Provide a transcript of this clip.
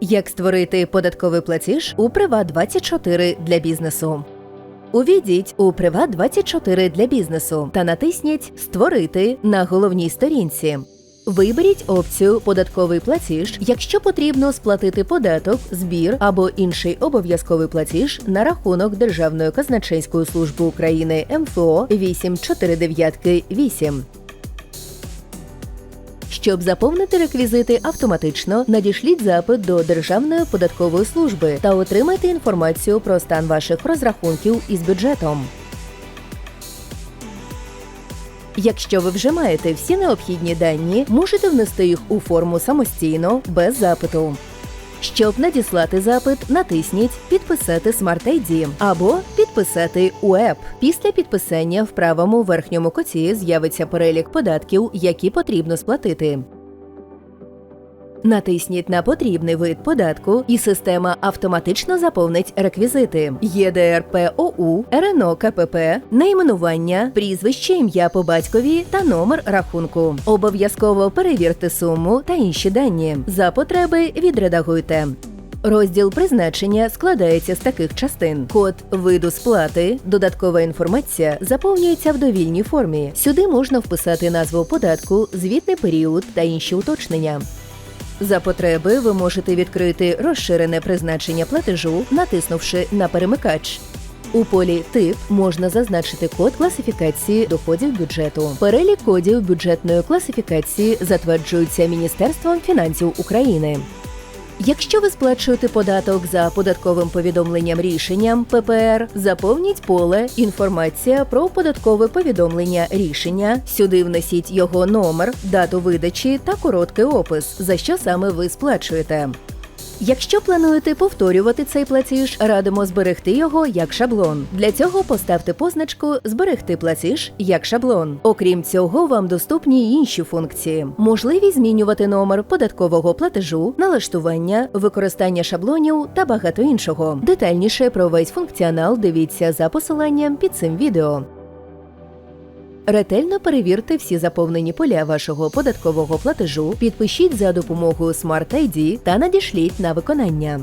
Як створити податковий платіж у Приват24 для бізнесу? Увійдіть у Приват24 для бізнесу та натисніть Створити на головній сторінці. Виберіть опцію Податковий платіж, якщо потрібно сплатити податок, збір або інший обов'язковий платіж на рахунок Державної казначейської служби України МФО 8498. Щоб заповнити реквізити автоматично, надішліть запит до Державної податкової служби та отримайте інформацію про стан ваших розрахунків із бюджетом. Якщо ви вже маєте всі необхідні дані, можете внести їх у форму самостійно без запиту. Щоб надіслати запит, натисніть Підписати Smart ID або Підписати УЕП. Після підписання в правому верхньому коті з'явиться перелік податків, які потрібно сплатити. Натисніть на потрібний вид податку, і система автоматично заповнить реквізити: ЄДРПОУ, РНО КПП, найменування, прізвище, ім'я по батькові та номер рахунку. Обов'язково перевірте суму та інші дані. За потреби відредагуйте. Розділ призначення складається з таких частин: код виду сплати, додаткова інформація заповнюється в довільній формі. Сюди можна вписати назву податку, звітний період та інші уточнення. За потреби ви можете відкрити розширене призначення платежу, натиснувши на перемикач. У полі Тип можна зазначити код класифікації доходів бюджету. Перелік кодів бюджетної класифікації затверджується Міністерством фінансів України. Якщо ви сплачуєте податок за податковим повідомленням рішенням ППР, заповніть поле Інформація про податкове повідомлення рішення. Сюди внесіть його номер, дату видачі та короткий опис, за що саме ви сплачуєте. Якщо плануєте повторювати цей платіж, радимо зберегти його як шаблон. Для цього поставте позначку Зберегти платіж як шаблон. Окрім цього, вам доступні інші функції: можливість змінювати номер податкового платежу, налаштування, використання шаблонів та багато іншого. Детальніше про весь функціонал дивіться за посиланням під цим відео. Ретельно перевірте всі заповнені поля вашого податкового платежу, підпишіть за допомогою Smart ID та надішліть на виконання.